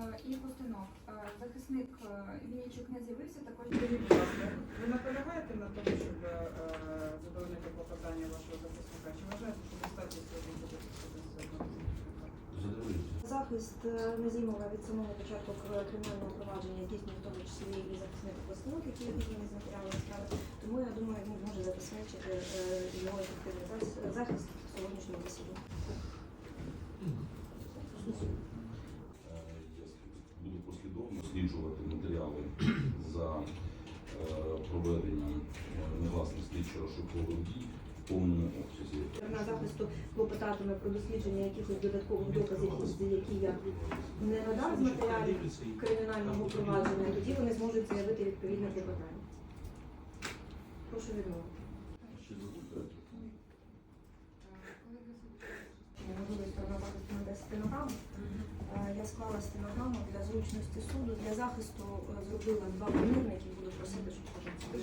е, і постанов. Е, Захисник Вінничук не з'явився, також ви наполягаєте на тому, щоб е, задовольнити клопотання вашого захисника? Чи вважаєте, що достатньо сьогодні буде. Захист Назімова від самого початку кр- кримінального провадження здійснює в тому числі і захисник постанов, які обізнані з матеріалами справи. Тому я думаю, він може забезпечити його ефективний захист в сьогоднішньому засіданні. Е, Я буду послідовно досліджувати матеріали за е, проведенням е, негласних слідчо-розшукових дій в повному обсязі. На захисту клопотатиме про дослідження якихось додаткових доказів, які я не надам з матеріалів кримінального провадження, тоді вони зможуть заявити відповідне клопотання. Прошу відмовити. Склала стенограму для зручності суду. Для захисту е, зробила два помірники, буду просити, щоб це